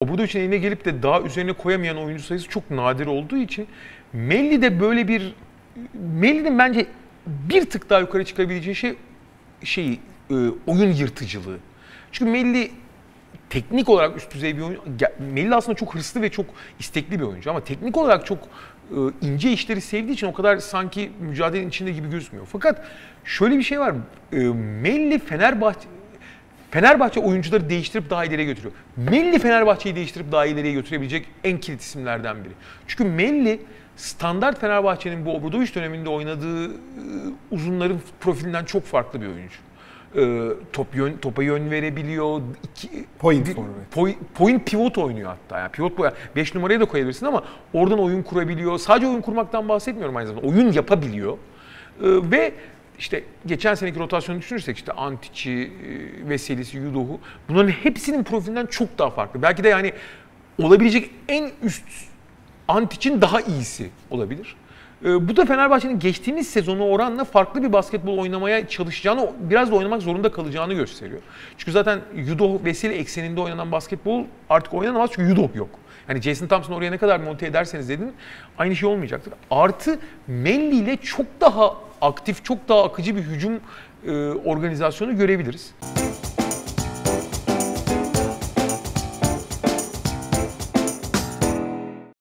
Obradovic'in eline gelip de daha üzerine koyamayan oyuncu sayısı çok nadir olduğu için Melli de böyle bir Melli'nin bence bir tık daha yukarı çıkabileceği şey şeyi e, oyun yırtıcılığı. Çünkü Melli teknik olarak üst düzey bir oyuncu. Melli aslında çok hırslı ve çok istekli bir oyuncu ama teknik olarak çok e, ince işleri sevdiği için o kadar sanki mücadelenin içinde gibi gözükmüyor. Fakat şöyle bir şey var. E, Melli Fenerbahçe Fenerbahçe oyuncuları değiştirip daha ileriye götürüyor. Melli Fenerbahçe'yi değiştirip daha ileriye götürebilecek en kilit isimlerden biri. Çünkü Melli standart Fenerbahçe'nin bu Obradoviç döneminde oynadığı e, uzunların profilinden çok farklı bir oyuncu. E, top yön, topa yön verebiliyor. iki- Point forvet. Point, point pivot oynuyor hatta. Yani pivot boya 5 numaraya da koyabilirsin ama oradan oyun kurabiliyor. Sadece oyun kurmaktan bahsetmiyorum aynı zamanda. Oyun yapabiliyor. Ee, ve işte geçen seneki rotasyonu düşünürsek işte Antic'i, e, Veselisi, Yudoh'u bunların hepsinin profilinden çok daha farklı. Belki de yani olabilecek en üst Antic'in daha iyisi olabilir. Ee, bu da Fenerbahçe'nin geçtiğimiz sezonu oranla farklı bir basketbol oynamaya çalışacağını, biraz da oynamak zorunda kalacağını gösteriyor. Çünkü zaten Yudoh Veseli ekseninde oynanan basketbol artık oynanamaz çünkü Yudoh yok. Yani Jason Thompson oraya ne kadar monte ederseniz edin aynı şey olmayacaktır. Artı Melli ile çok daha aktif, çok daha akıcı bir hücum e, organizasyonu görebiliriz.